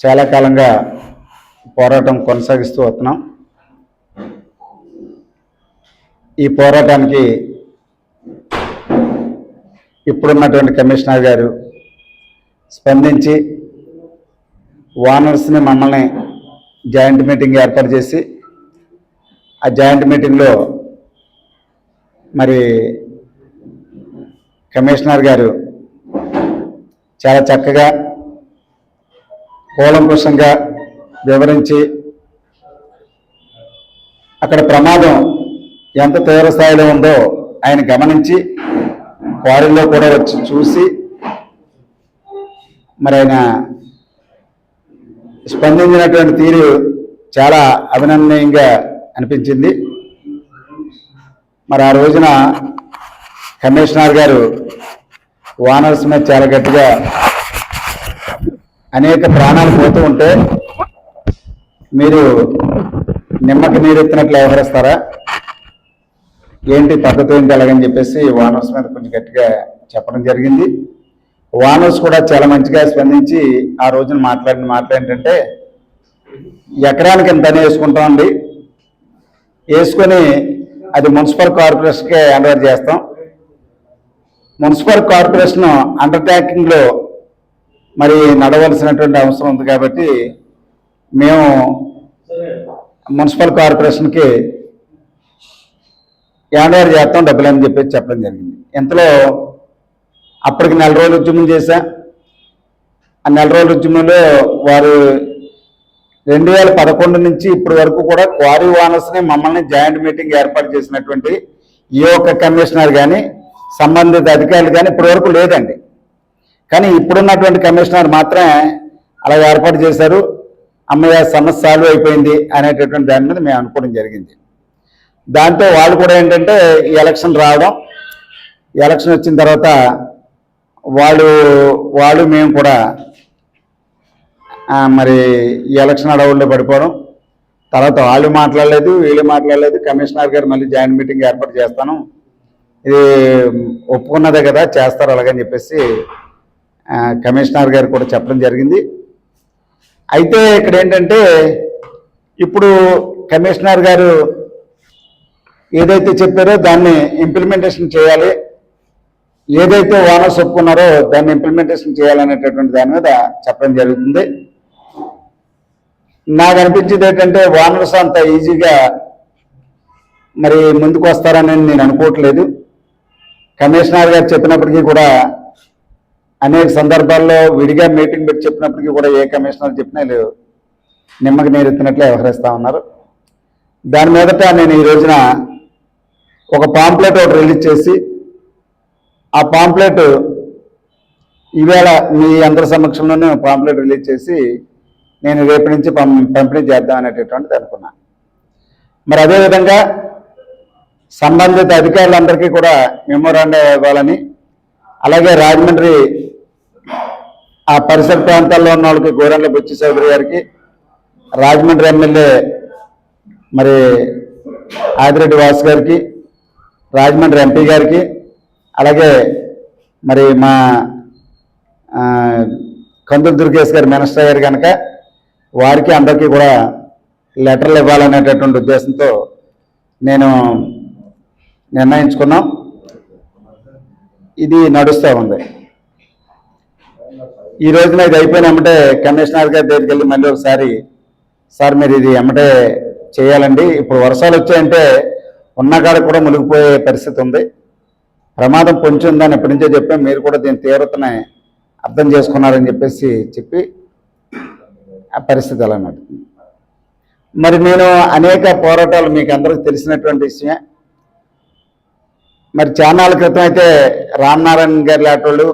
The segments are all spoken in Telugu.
చాలా కాలంగా పోరాటం కొనసాగిస్తూ వస్తున్నాం. ఈ పోరాటానికి ఇప్పుడున్నటువంటి కమిషనర్ గారు స్పందించి వానర్స్ని మమ్మల్ని జాయింట్ మీటింగ్ ఏర్పాటు చేసి ఆ జాయింట్ మీటింగ్లో మరి కమిషనర్ గారు చాలా చక్కగా కూలంకుషంగా వివరించి అక్కడ ప్రమాదం ఎంత తీవ్ర స్థాయిలో ఉందో ఆయన గమనించి క్వారీలో కూడా వచ్చి చూసి మరి ఆయన స్పందించినటువంటి తీరు చాలా అభినందనీయంగా అనిపించింది. మరి ఆ రోజున కమిషనర్ గారు వానర్స్ మీద చాలా గట్టిగా అనేక ప్రాణాలు పోతూ ఉంటే మీరు నిమ్మకి నీరెత్తినట్లు వ్యవహరిస్తారా? ఏంటి పద్ధతి ఏంటి అలాగని చెప్పేసి వానర్స్ మీద కొంచెం గట్టిగా చెప్పడం జరిగింది. వానర్స్ కూడా చాలా మంచిగా స్పందించి ఆ రోజున మాట్లాడిన మాటలు ఏంటంటే ఎకరానికి ఎంత వేసుకుంటామండి వేసుకొని అది మున్సిపల్ కార్పొరేషన్కే హ్యాండ్ చేస్తాం. మున్సిపల్ కార్పొరేషన్ అండర్టేకింగ్లో మరి నడవలసినటువంటి అవసరం ఉంది కాబట్టి మేము మున్సిపల్ కార్పొరేషన్కి హ్యాండ్ చేస్తాం డబ్బులు అని చెప్పేసి చెప్పడం జరిగింది. ఇంతలో అప్పటికి నెల రోజులు ఉద్యమం చేశా. ఆ నెల రోజుల ఉద్యమంలో వారు రెండు వేల పదకొండు నుంచి ఇప్పటి వరకు కూడా క్వారీ ఓనర్స్ని మమ్మల్ని జాయింట్ మీటింగ్ ఏర్పాటు చేసినటువంటి ఏ ఒక్క కమిషనర్ కానీ సంబంధిత అధికారులు కానీ ఇప్పటి వరకు లేదండి. కానీ ఇప్పుడున్నటువంటి కమిషనర్ మాత్రమే అలా ఏర్పాటు చేశారు. అమ్మయ్య సమస్య సాల్వ్ అయిపోయింది అనేటటువంటి దాని మీద మేము అనుకోవడం జరిగింది. దాంతో వాళ్ళు కూడా ఏంటంటే ఎలక్షన్ రావడం ఎలక్షన్ వచ్చిన తర్వాత వాళ్ళు వాళ్ళు మేము కూడా మరి ఎలక్షన్ అడవుల్లో పడిపోవడం. తర్వాత వాళ్ళు మాట్లాడలేదు వీళ్ళు మాట్లాడలేదు కమిషనర్ గారు మళ్ళీ జాయింట్ మీటింగ్ ఏర్పాటు చేస్తాను. ఇది ఒప్పుకున్నదే కదా చేస్తారు అలాగని చెప్పేసి కమిషనర్ గారు కూడా చెప్పడం జరిగింది. అయితే ఇక్కడ ఏంటంటే ఇప్పుడు కమిషనర్ గారు ఏదైతే చెప్పారో దాన్ని ఇంప్లిమెంటేషన్ చేయాలి. ఏదైతే ఓనర్స్ ఒప్పుకున్నారో దాన్ని ఇంప్లిమెంటేషన్ చేయాలనేటటువంటి దాని మీద చెప్పడం జరుగుతుంది. నాకు అనిపించేది ఏంటంటే ఓనర్స్ అంత ఈజీగా మరి ముందుకు వస్తారని నేను అనుకోవట్లేదు. కమిషనర్ గారు చెప్పినప్పటికీ కూడా అనేక సందర్భాల్లో విడిగా మీటింగ్ పెట్టి చెప్పినప్పటికీ కూడా ఏ కమిషనర్ చెప్పినా లేవు. నిమ్మకి నీరెత్తినట్లే వ్యవహరిస్తా ఉన్నారు. దాని మీదట నేను ఈ రోజున ఒక పాంప్లెట్ ఒకటి రిలీజ్ చేసి ఆ పాంప్లెట్ ఈవేళ మీ అందరి సమక్షంలోనే పాంప్లెట్ రిలీజ్ చేసి నేను రేపు నుంచి పం పంపిణీ చేద్దాం అనేటటువంటిది అనుకున్నా. మరి అదేవిధంగా సంబంధిత అధికారులందరికీ కూడా మెమోరాండా ఇవ్వాలని అలాగే రాజమండ్రి ఆ పరిసర ప్రాంతాల్లో ఉన్న వాళ్ళకి గోరంట్ల బుచ్చి చౌదరి గారికి రాజమండ్రి ఎమ్మెల్యే మరి ఆదిరెడ్డి వాసు గారికి రాజమండ్రి ఎంపీ గారికి అలాగే మరి మా ఆ, కందులు దుర్గేష్ గారి మినిస్టర్ గారు కనుక వారికి అందరికీ కూడా లెటర్లు ఇవ్వాలనేటటువంటి ఉద్దేశంతో నేను నిర్ణయించుకున్నాం. ఇది నడుస్తూ ఉంది. ఈ రోజున ఇది అయిపోయినామంటే కమిషనర్ గారి దగ్గరికి వెళ్ళి మళ్ళీ ఒకసారి సార్ మీరు ఇది ఎమ్మటే చేయాలండి. ఇప్పుడు వర్షాలు వచ్చాయంటే ఉన్నకాడ కూడా మునిగిపోయే పరిస్థితి ఉంది. ప్రమాదం పొంచి ఉందని ఎప్పటి నుంచో చెప్పాం మీరు కూడా దీని తీవ్రతనే అర్థం చేసుకున్నారని చెప్పేసి చెప్పి ఆ పరిస్థితి అలా నడుతుంది మరి నేను అనేక పోరాటాలు మీకు అందరికీ తెలిసినటువంటి విషయమే. మరి చాన్నాళ్ళ క్రితం అయితే రామనారాయణ గారి లాంటి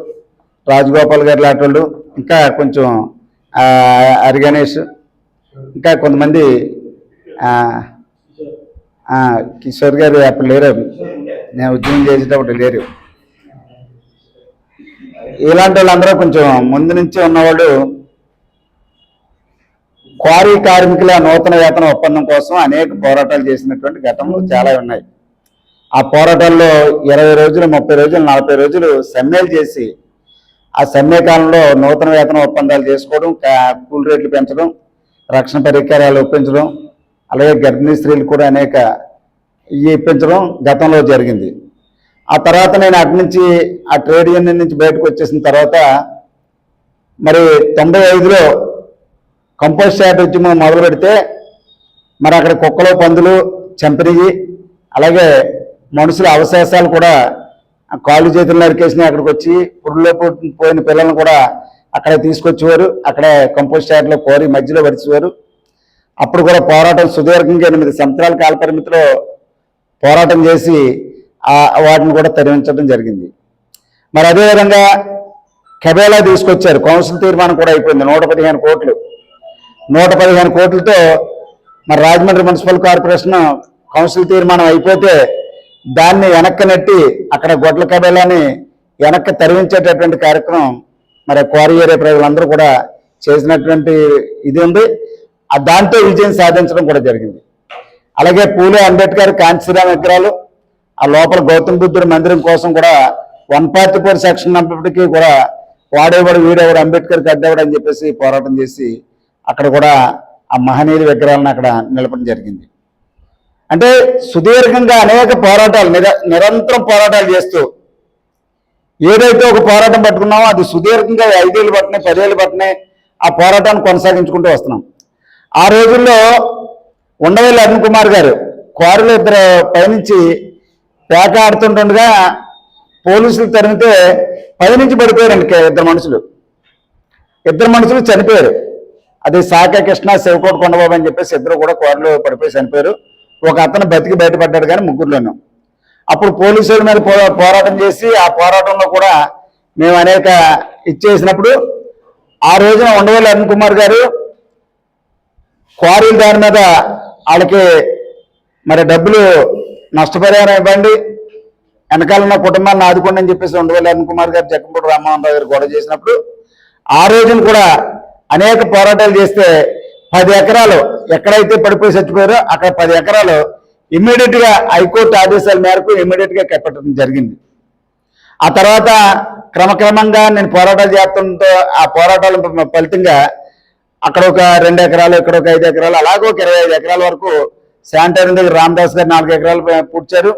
రాజగోపాల్ గారి లాంటి ఇంకా కొంచెం ఆ, ఇంకా కొంతమంది కిషోర్ గారు అప్పుడు లేరు. నేను ఉద్యమం చేసేటప్పుడు లేరు. ఇలాంటి వాళ్ళందరూ కొంచెం ముందు నుంచి ఉన్నవాళ్ళు క్వారీ కార్మికుల నూతన వేతన ఒప్పందం కోసం అనేక పోరాటాలు చేసినటువంటి ఘటనలు చాలా ఉన్నాయి. ఆ పోరాటాల్లో ఇరవై రోజులు ముప్పై రోజులు నలభై రోజులు సమ్మెలు చేసి ఆ సమ్మె కాలంలో నూతన వేతన ఒప్పందాలు చేసుకోవడం కూల్ రేట్లు పెంచడం రక్షణ పరికరాలు ఒప్పించడం అలాగే గర్భిణీ స్త్రీలు కూడా అనేక ఇవి ఇప్పించడం గతంలో జరిగింది. ఆ తర్వాత నేను అటు నుంచి ఆ ట్రేడ్ యూనియన్ నుంచి బయటకు వచ్చేసిన తర్వాత మరి తొంభై ఐదులో కంపోస్ట్ యార్డ్ ఉద్యమం మొదలు పెడితే మరి అక్కడ కుక్కలు పందులు చంపినవి అలాగే మనుషుల అవశేషాలు కూడా కాళ్ళు చేతులు నరికేసినాయి అక్కడికి వచ్చి పురుల్లో పోయిన పిల్లలను కూడా అక్కడే తీసుకొచ్చేవారు అక్కడే కంపోస్ట్ యార్డ్లో కోరి మధ్యలో పడిచేవారు అప్పుడు కూడా పోరాటం సుదీర్ఘంగా ఎనిమిది సంవత్సరాల కాల పరిమితిలో పోరాటం చేసి వాటిని కూడా తరలించడం జరిగింది. మరి అదేవిధంగా కెబేలా తీసుకొచ్చారు. కౌన్సిల్ తీర్మానం కూడా అయిపోయింది. నూట పదిహేను కోట్లు. నూట పదిహేను కోట్లతో మరి రాజమండ్రి మున్సిపల్ కార్పొరేషన్ కౌన్సిల్ తీర్మానం అయిపోతే దాన్ని వెనక్కి నెట్టి అక్కడ గొడ్ల కబేలాని వెనక్కి తరివించేటటువంటి కార్యక్రమం మరి క్వారీ ఏరియా ప్రజలందరూ కూడా చేసినటువంటి ఇది ఉంది. దాంతో విజయం సాధించడం కూడా జరిగింది. అలాగే పూలే అంబేద్కర్ కాంచీరామ విగ్రహాలు ఆ లోపల గౌతమ బుద్ధుడి మందిరం కోసం కూడా వన్ ఫార్టీ ఫోర్ సెక్షన్ ఉన్నప్పటికీ కూడా వాడేవాడు వీడేవాడు అంబేద్కర్కి అడ్డేవాడు అని చెప్పేసి పోరాటం చేసి అక్కడ కూడా ఆ మహనీయుల విగ్రహాలను అక్కడ నిలపడం జరిగింది. అంటే సుదీర్ఘంగా అనేక పోరాటాలు నిర నిరంతరం పోరాటాలు చేస్తూ ఏదైతే ఒక పోరాటం పట్టుకున్నామో అది సుదీర్ఘంగా ఐదేళ్ళు పట్టినాయి పదేళ్ళు పట్టినాయి ఆ పోరాటాన్ని కొనసాగించుకుంటూ వస్తున్నాం. ఆ రోజుల్లో ఉండవల్లి అరుణ్ కుమార్ గారు కోరలు ఇద్దరు పైనుంచి పేక ఆడుతుంటుండగా పోలీసులు తరిమితే పైనుంచి పడిపోయారండి ఇద్దరు మనుషులు. ఇద్దరు మనుషులు చనిపోయారు. అది సాక కృష్ణ శివకోట కొండబాబు అని చెప్పేసి ఇద్దరు కూడా కోరలు పడిపోయి చనిపోయారు. ఒక అతను బతికి బయటపడ్డాడు కానీ ముగ్గురులోనూ. అప్పుడు పోలీసుల మీద పోరాటం చేసి ఆ పోరాటంలో కూడా మేము అనేక ఇచ్చేసినప్పుడు ఆ రోజున ఉండవల్లి అరుణ్ కుమార్ గారు క్వారీల దాని మీద వాళ్ళకి మరి డబ్బులు నష్టపరిహారం ఇవ్వండి వెనకాల ఉన్న కుటుంబాన్ని ఆదుకోండి అని చెప్పేసి ఉండవల్లి అరుణ్ కుమార్ గారు జక్కంపూడి రామ్మోహన్ రావు గారు గొడవ చేసినప్పుడు ఆ రోజున కూడా అనేక పోరాటాలు చేస్తే పది ఎకరాలు ఎక్కడైతే పడిపోయి చచ్చిపోయారో అక్కడ పది ఎకరాలు ఇమ్మీడియట్గా హైకోర్టు ఆదేశాల మేరకు ఇమ్మీడియట్గా కట్టడం జరిగింది. ఆ తర్వాత క్రమక్రమంగా నేను పోరాటాలు చేస్తుండటంతో ఆ పోరాటాల ఫలితంగా అక్కడ ఒక రెండు ఎకరాలు ఇక్కడ ఒక ఐదు ఎకరాలు అలాగే ఒక ఇరవై ఐదు ఎకరాల వరకు శానిటరీ దగ్గర రామదాస్ గారు నాలుగు ఎకరాలు పూడ్చారు.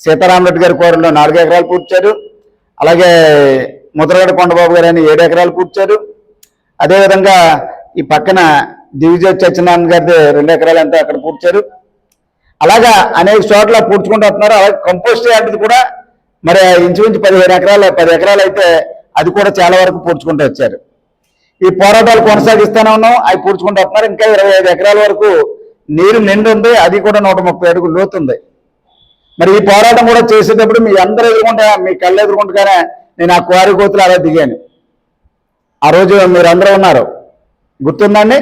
సీతారామరెడ్డి గారి కోరంలో నాలుగు ఎకరాలు పూడ్చారు. అలాగే ముద్రగడ కొండబాబు గారు అని ఏడు ఎకరాలు పూడ్చారు. అదేవిధంగా ఈ పక్కన దివిజయ్ సత్యనారాయణ గారిది రెండు ఎకరాలు ఎంత అక్కడ పూడ్చారు. అలాగా అనేక చోట్ల పూడ్చుకుంటూ వస్తున్నారు. అలాగే కంపోస్ట్ యార్డ్ది కూడా మరి ఇంచుమించు పదిహేను ఎకరాలు పది ఎకరాలు అయితే అది కూడా చాలా వరకు పూడ్చుకుంటూ వచ్చారు. ఈ పోరాటాలు కొనసాగిస్తూనే ఉన్నాం. అవి పూడ్చుకుంటూ వస్తున్నారు. ఇంకా ఇరవై ఐదు ఎకరాల వరకు నీరు నిండు ఉంది. అది కూడా నూట ముప్పై అడుగులు లోతుంది మరి ఈ పోరాటం కూడా చేసేటప్పుడు మీ అందరూ ఎదుర్కొంటా మీ కళ్ళు ఎదుర్కొంటగానే నేను ఆ క్వారీ కోతులు అలా దిగాను. ఆ రోజు మీరు అందరూ ఉన్నారు గుర్తుందండి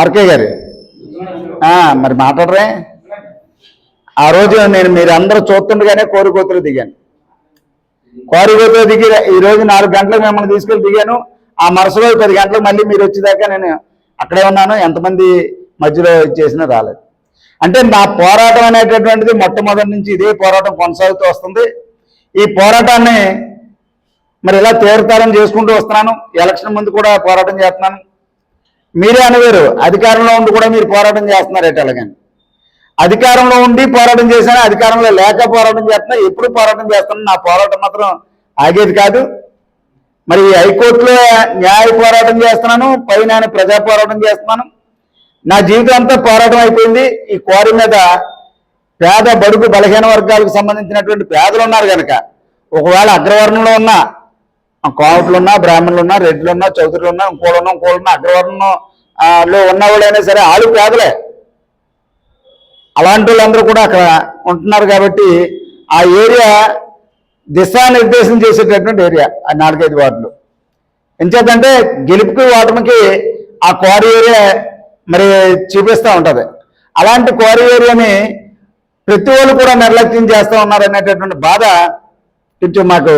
ఆర్కే గారు. మరి మాట్లాడరే. ఆ రోజు నేను మీరు అందరూ చూస్తుండగానే కోరికోతులు దిగాను. కోరికోతులు దిగి ఈ రోజు నాలుగు గంటలకు మిమ్మల్ని తీసుకెళ్ళి దిగాను. ఆ మరుసలో పది గంటలకు మళ్ళీ మీరు వచ్చేదాకా నేను అక్కడే ఉన్నాను. ఎంతమంది మధ్యలో చేసినా రాలేదు. అంటే నా పోరాటం అనేటటువంటిది మొట్టమొదటి నుంచి ఇదే పోరాటం కొనసాగుతూ వస్తుంది. ఈ పోరాటాన్ని మరి ఇలా తీవ్రతరం చేసుకుంటూ వస్తున్నాను. ఎలక్షన్ ముందు కూడా పోరాటం చేస్తున్నాను. మీరే అనవేరు. అధికారంలో ఉండి కూడా మీరు పోరాటం చేస్తున్నారు ఎటు అధికారంలో ఉండి పోరాటం చేశాను అధికారంలో లేక పోరాటం చేస్తున్నా ఎప్పుడు పోరాటం చేస్తాను నా పోరాటం మాత్రం ఆగేది కాదు. మరి హైకోర్టులో న్యాయ పోరాటం చేస్తున్నాను పైన ప్రజా పోరాటం చేస్తున్నాను. నా జీవితం అంతా పోరాటం అయిపోయింది. ఈ కోరి మీద పేద బడుగు బలహీన వర్గాలకు సంబంధించినటువంటి పేదలు ఉన్నారు కనుక ఒకవేళ అగ్రవర్ణంలో ఉన్న కోమట్లు ఉన్నా బ్రాహ్మణులు ఉన్నా రెడ్లు ఉన్నా చౌదరులు ఉన్నా ఇంకోళ్ళు ఉన్నా ఇంకోళ్ళు ఉన్నా అగ్రవర్ణం లో ఉన్న సరే ఆలు పేదలే. అలాంటి వాళ్ళందరూ కూడా అక్కడ ఉంటున్నారు కాబట్టి ఆ ఏరియా దిశానిర్దేశం చేసేటటువంటి ఏరియా ఆ నాలుగైదు వార్డులు. ఎంచేతంటే గెలుపుకి ఓటమికి ఆ క్వారీ ఏరియా మరి చూపిస్తూ ఉంటుంది. అలాంటి క్వారీ ఏరియాని ప్రతి వాళ్ళు కూడా నిర్లక్ష్యం చేస్తూ ఉన్నారు అనేటటువంటి బాధ కొంచెం మాకు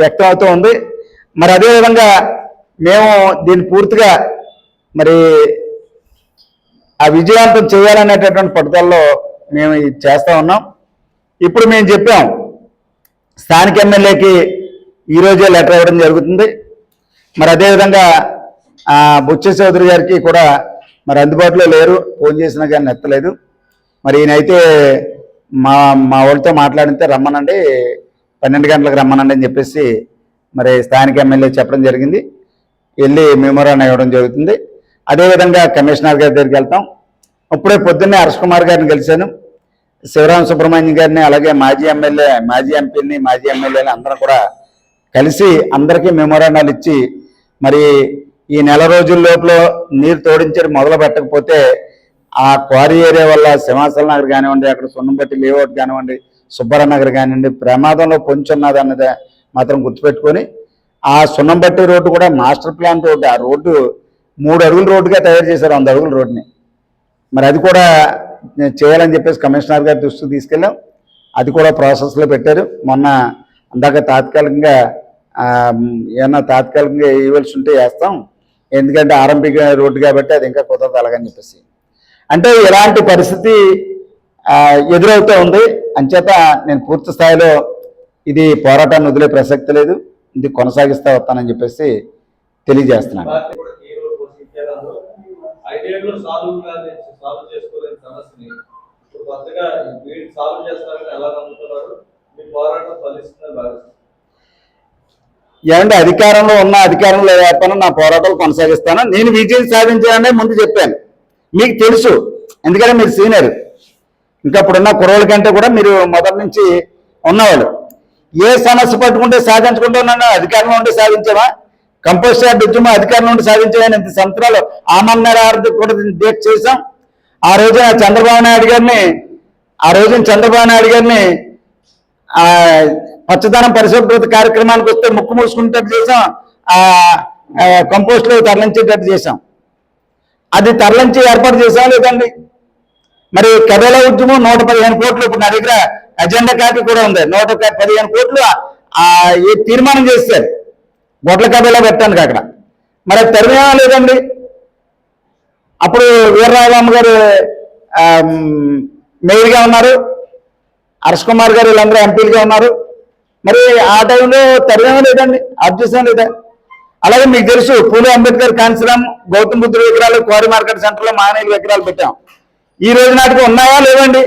వ్యక్తం అవుతూ ఉంది. మరి అదేవిధంగా మేము దీన్ని పూర్తిగా మరి ఆ విజయవంతం చేయాలనేటటువంటి పట్టుదలలో మేము ఇది ఉన్నాం. ఇప్పుడు మేము చెప్పాం స్థానిక ఎమ్మెల్యేకి ఈ రోజే లెటర్ ఇవ్వడం జరుగుతుంది. మరి అదేవిధంగా ఆ, బుచ్చ చౌదరి గారికి కూడా మరి అందుబాటులో లేరు ఫోన్ చేసినా కానీ ఎత్తలేదు. మరి ఈయనైతే మా మా వాళ్ళతో మాట్లాడితే రమ్మనండి పన్నెండు గంటలకు రమ్మనండి అని చెప్పేసి మరి స్థానిక ఎమ్మెల్యే చెప్పడం జరిగింది. వెళ్ళి మెమోరాన్ ఇవ్వడం జరుగుతుంది. అదేవిధంగా కమిషనర్ గారి దగ్గరికి వెళ్తాం. ఇప్పుడే పొద్దున్నే హర్ష్ కుమార్ గారిని కలిశాను. శివరామ సుబ్రహ్మణ్యం గారిని అలాగే మాజీ ఎమ్మెల్యే మాజీ ఎంపీని మాజీ ఎమ్మెల్యేని అందరం కూడా కలిసి అందరికీ మెమోరాండాలు ఇచ్చి మరి ఈ నెల రోజుల లోపల నీరు తోడించడం మొదలు పెట్టకపోతే ఆ క్వారీ ఏరియా వల్ల సింహాచల నగర్ కానివ్వండి అక్కడ సున్నంపట్టి లేఅవుట్ కానివ్వండి సుబ్బారావు నగర్ కానివ్వండి ప్రమాదంలో పొంచున్నది అన్నది మాత్రం గుర్తుపెట్టుకొని ఆ సున్నంబట్టి రోడ్డు కూడా మాస్టర్ ప్లాన్ రోడ్డు ఆ రోడ్డు మూడు అడుగుల రోడ్డుగా తయారు చేశారు వంద అడుగుల రోడ్డుని. మరి అది కూడా చేయాలని చెప్పేసి కమిషనర్ గారి దృష్టికి తీసుకెళ్ళాం. అది కూడా ప్రాసెస్లో పెట్టారు. మొన్న అందాక తాత్కాలికంగా ఏమన్నా తాత్కాలికంగా ఇవ్వాల్సి ఉంటే వేస్తాం. ఎందుకంటే ఆర్ఎంపీ రోడ్డు కాబట్టి అది ఇంకా కుదరదు అలాగని చెప్పేసి. అంటే ఇలాంటి పరిస్థితి ఎదురవుతూ ఉంది. అంచేత నేను పూర్తి స్థాయిలో ఇది పోరాటాన్ని వదిలే ప్రసక్తి లేదు. ఇది కొనసాగిస్తా వస్తానని చెప్పేసి తెలియజేస్తున్నాను. ఏమంటే అధికారంలో ఉన్న అధికారంలో లేకపోయినా నా పోరాటాలు కొనసాగిస్తాను. నేను విజయం సాధించాననే ముందు చెప్పాను. మీకు తెలుసు ఎందుకంటే మీరు సీనియర్. ఇంకా ఇప్పుడున్న కుర్రోళ్ళ కంటే కూడా మీరు మొదటి నుంచి ఉన్నవాళ్ళు. ఏ సమస్య పట్టుకుంటే సాధించుకుంటూ అధికారంలో ఉండి సాధించామా కంపల్సరీ యార్డ్ ఉద్యమం అధికారంలో ఉండి సాధించామని ఇంత సంవత్సరాలు ఆమన్నర ఆర్థిక కూడా దీక్ష చేశాం. ఆ రోజున చంద్రబాబు నాయుడు గారిని ఆ రోజున చంద్రబాబు నాయుడు గారిని పచ్చదనం పరిశుభ్రత కార్యక్రమానికి వస్తే ముక్కు మూసుకునేటట్టు చేసాం ఆ కంపోస్ట్లో తరలించేటట్టు చేసాం అది తరలించి ఏర్పాటు చేసాం లేదండి? మరి కబేలా ఉద్యమం నూట పదిహేను కోట్లు ఇప్పుడు నా దగ్గర అజెండా కాపీ కూడా ఉంది. నూట పదిహేను కోట్లు తీర్మానం చేశారు. గొడ్ల కబేలా పెట్టాను అక్కడ. మరి అది లేదండి? అప్పుడు వీరరాఘవమ్మ గారు మేయర్గా ఉన్నారు. హర్ష్ కుమార్ గారు వీళ్ళందరూ ఎంపీలుగా ఉన్నారు. మరి ఆ టైంలో తరగడం లేదండి? అబ్జెక్షన్ లేదా? అలాగే మీకు తెలుసు పూలే అంబేద్కర్ కాన్సిలం గౌతమ్ బుద్ధుడు విగ్రహాలు క్వారీ మార్కెట్ సెంటర్లో మానేయులు విగ్రహాలు పెట్టాం. ఈ రోజు నాటికి ఉన్నాయా లేవండి?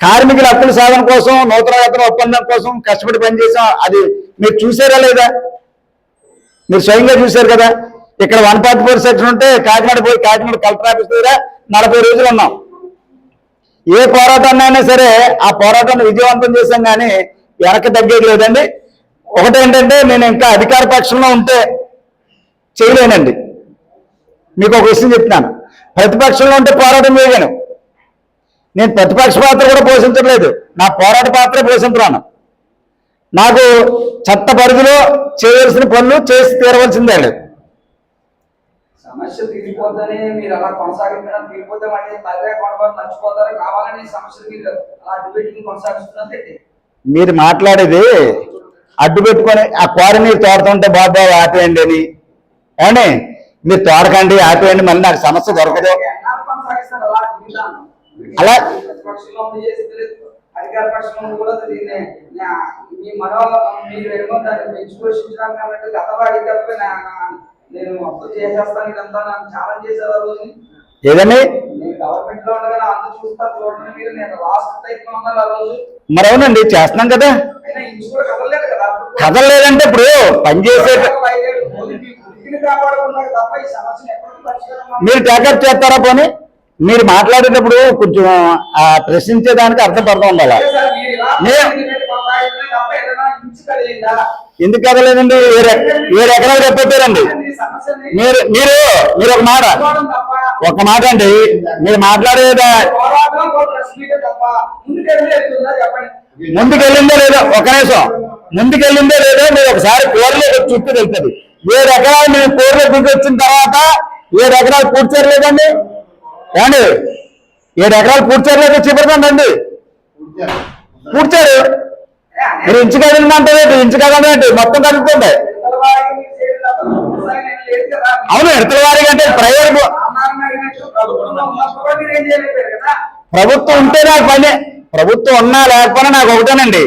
కార్మికుల హక్కుల సాధన కోసం నూతన వేతన ఒప్పందం కోసం కష్టపడి పనిచేసాం అది మీరు చూసారా లేదా? మీరు స్వయంగా చూశారు కదా? ఇక్కడ వన్ ఫార్టీ ఫోర్ సెక్షన్ ఉంటే కాకినాడ పోయి కాకినాడ కలెక్టర్ ఆఫీస్ దగ్గర నలభై రోజులు ఉన్నాం. ఏ పోరాటాన్ని అయినా సరే ఆ పోరాటాన్ని విజయవంతం చేశాం కానీ వెనక్కి తగ్గేది లేదండి. ఒకటేంటంటే నేను ఇంకా అధికార పక్షంలో ఉంటే చేయలేనండి. మీకు ఒక విషయం చెప్తున్నాను. ప్రతిపక్షంలో ఉంటే పోరాటం చేయలేను. నేను ప్రతిపక్ష పాత్ర కూడా పోషించట్లేదు. నా పోరాట పాత్ర పోషించున్నాను నాకు చట్ట పరిధిలో చేయవలసిన పనులు చేసి తీరవలసిందే లేదు. సమస్య తీరిపోద్దని మీరు అలా కొనసాగించడం తీరిపోతే మళ్ళీ మర్రే కొనబడి మర్చిపోతారు కావాలని ఈ సమస్యలు మీరు అలా డిబేటింగ్ కొనసాగిస్తున్నది మీరు మాట్లాడేది అడ్డు పెట్టుకొని ఆ క్వారీ మీరు తోడుతుంటే బాబా ఆపేయండి అని. ఏమండి? మీరు తోడకండి ఆపేయండి మళ్ళీ నాకు సమస్య దొరకదు. అలా జీవితాన్ని చేసేది లేదు. అధికార పక్షంలో కూడా దీన్ని మీ మనో మీరు ఏమో దాన్ని పెంచి పోషించడానికి అన్నట్టు గతవాడి తప్ప నేను అప్పు చేసేస్తాను ఇదంతా నాకు చాలా చేశారు ఆ నేను గవర్నమెంట్లో ఉండగా అంత చూస్తా చూడండి మీరు నేను లాస్ట్ టైప్ ఉన్నాను ఆ రోజు మరి అవునండి చేస్తున్నాం కదా అయినా ఇంచు కదా కదలలేదంటే ఇప్పుడు పనిచేసే వృత్తిని మీరు టేకప్ చేస్తారా పోనీ మీరు మాట్లాడేటప్పుడు కొంచెం ప్రశ్నించేదానికి అర్థపడతా ఉండాలి? ఎందుకు కదలేదండి? ఏడు ఎకరాలు చెప్పారండి మీరు మీరు మీరు ఒక మాట ఒక మాట అండి. మీరు మాట్లాడేదా? ముందుకెళ్ళిందో లేదో ఒక నిమిషం. ముందుకెళ్ళిందో లేదో మీరు ఒకసారి కూరలో చుట్టూ వెళ్తుంది ఏడు ఎకరాలు మీరు కూరలో దిగి వచ్చిన తర్వాత ఏడు ఎకరాలు పూర్తి చేయలేదండి? ఏమండి? ఏడు ఎకరాలు పూర్తి చేయలేదు చూపెడతాండి పూర్చారు మీరు ఇంచు కదిలిందంటే ఇంచు కదండి మొత్తం కదులుతుంది అవును ఇడతల వారికి అంటే ప్రైవేట్ ప్రభుత్వం ఉంటే నాకు పని. ప్రభుత్వం ఉన్నా లేకపోయినా నాకు ఒకటేనండి.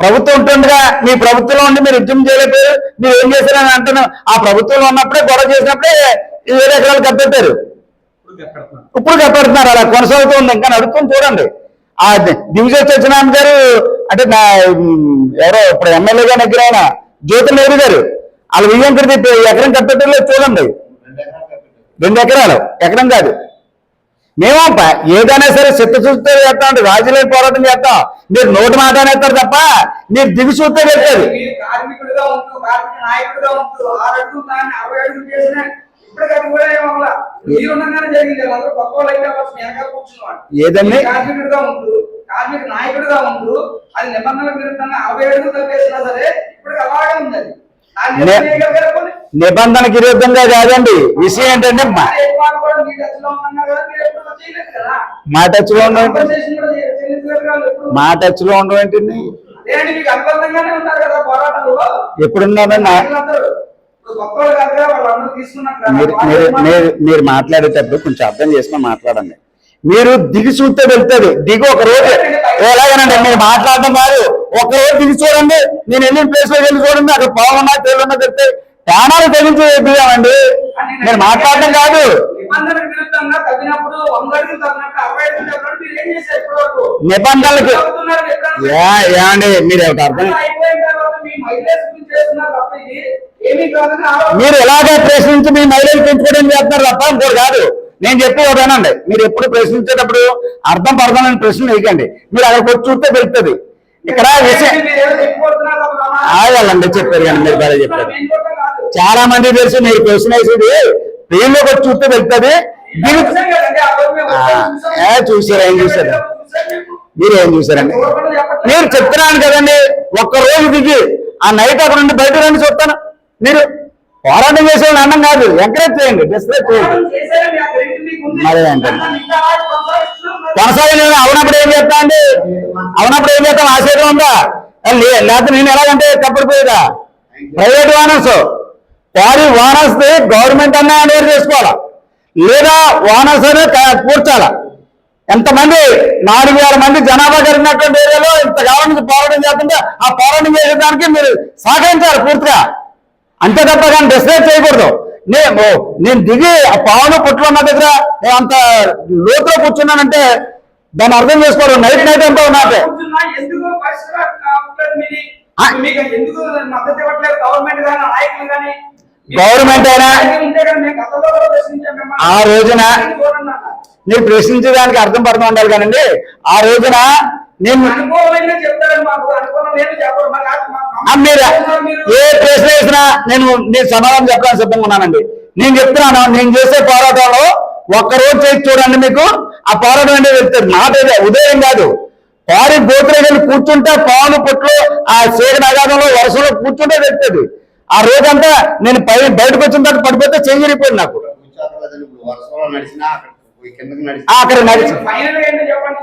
ప్రభుత్వం ఉంటుండగా మీ ప్రభుత్వంలో ఉండి మీరు ఉద్యమం చేయలేకపోయారు. మీరు ఏం చేశారని అంటున్నాం ఆ ప్రభుత్వంలో ఉన్నప్పుడే గొడవ చేసినప్పుడే ఈ ఏడు ఎకరాలు కప్పెట్టారు ఇప్పుడు కప్పెడుతున్నారు అలా కొనసాగుతూ ఉంది ఇంకా నడుస్తుంది చూడండి. ఆ దివిజయ్ సత్యనారాయణ గారు అంటే నా ఎవరో ఇప్పుడు ఎమ్మెల్యేగా దగ్గర ఆయన జ్యోతి నెహ్రూ గారు వాళ్ళ విజయంకర్ ఎకరం కప్పెట్టలేదు చూడండి. రెండు ఎకరాలు ఎకరం కాదు. మేము ఏదైనా సరే చిత్తశుద్ధితో చేస్తాం రాజులేని పోరాటం చేస్తాం. మీరు నోటి మాట అనేస్తారు తప్ప మీరు దిగి చూస్తే మీరు కార్మికుడిగా ఉంటూ కార్మిక నాయకుడిగా ఉంటూ అది నిబంధనల విరుద్ధంగా అరవై అడుగులు తప్పేసినా సరే ఇప్పటికి అలాగే ఉంది? నిబంధనకి విరుద్ధంగా కాదండి. విషయం ఏంటంటే మా- టచ్లో ఉండడం. మా టచ్లో ఉండడం ఏంటండి? అదేంటి మీరు మీరు? మీరు మీరు మాట్లాడేటప్పుడు కొంచెం అర్థం చేసుకొని మాట్లాడండి. మీరు దిగి చూస్తే వెళ్తుంది దిగి ఒక రోజు ఎలాగనండి? మీరు మాట్లాడడం కాదు. ఒక రోజు దిగి చూడండి. నేను వెళ్ళిన ప్లేస్లో వెళ్ళి చూడండి. అక్కడ పావున్నా తేలున్నా చెప్తే ప్రాణాలు తెగించి దిగామండి నేను మాట్లాడడం కాదు. నిబంధనలకు తగ్గినప్పుడు మీరు మీరు అర్థం మీరు ఎలాగే ప్రశ్నించి మీ మహిళలు పెంచుకోవడం చేస్తున్నారు తప్ప ఇంకోటి కాదు నేను చెప్పి ఒకటేనండి మీరు ఎప్పుడు ప్రశ్నించేటప్పుడు అర్థం పడదామని ప్రశ్న వేయకండి మీరు అక్కడికి వచ్చి చూస్తే వెళ్తుంది ఇక్కడ? ఆగాలండి చెప్పారు కానీ మీరు బాగా చెప్పారు. చాలా మంది తెలుసు మీరు ప్రశ్న వేసేది ట్రైన్లోకి వచ్చి చూస్తే. ఏ చూసారా, ఏం చూసారు? మీరు ఏం చూసారండి. మీరు చెప్తున్నాను కదండి ఒక్క రోజు దిగి ఆ నైట్ అక్కడ నుండి బయట రండి చూస్తాను మీరు పోరాటం చేసే అన్నం కాదు ఎంకరేజ్ చేయండి డిస్కరేజ్ చేయండి. మరి. కొనసాగలేదు అవునప్పుడు ఏం చేస్తా అండి? అవునప్పుడు ఏం చేస్తాం? ఆశయం ఉందా? లేకపోతే నేను ఎలాగంటే తప్పడిపోయేదా ప్రైవేట్ ఓనర్స్ వారి ఓనర్స్ గవర్నమెంట్ అన్నా అనేది చేసుకోవాలా? లేదా ఓనర్స్ అనే కూర్చాలా? ఎంతమంది నాలుగు వేల మంది జనాభా జరిగినటువంటి ఏరియాలో ఇంతకాలం పోరాటం చేస్తుంటే ఆ పోరాటం చేసేదానికి మీరు సహకరించాలి పూర్తిగా. అంతే తప్ప కానీ డిస్కరేజ్ చేయకూడదు. నేను నేను దిగి ఆ పావులు ఉన్న దగ్గర నేను అంత లోతులో కూర్చున్నానంటే దాన్ని అర్థం చేసుకోవడం నైట్ నైట్ అంతా ఉన్నట్టే గవర్నమెంట్ అయినా. ఆ రోజున. మీరు ప్రశ్నించడానికి అర్థం పడుతూ ఉండాలి కానండి. ఆ రోజున నేను మరి ఏ ప్రశ్న వేసినా నేను నేను సమాధానం చెప్పడానికి సిద్ధంగా ఉన్నానండి. నేను చెప్తున్నాను నేను చేసే పోరాటంలో ఒక్క రోజు చేసి చూడండి మీకు. ఆ పోరాటం అనేది వెళ్తుంది మాట ఇదే, ఉదయం కాదు. పారి వెళ్ళి కూర్చుంటే పాలు పుట్లు ఆ సేగ నగాదంలో వర్షంలో కూర్చుంటే వెళ్తుంది. ఆ రోజంతా నేను పై బయటకు వచ్చిన తర్వాత పడిపోతే చెయ్యిరిపోయింది నాకు. అక్కడ నడిచి ఫైనల్ ఏంటో చెప్పండి.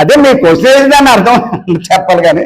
అదే మీ క్వశ్చన్ వేసి దాన్ని అర్థం చెప్పాలి కానీ.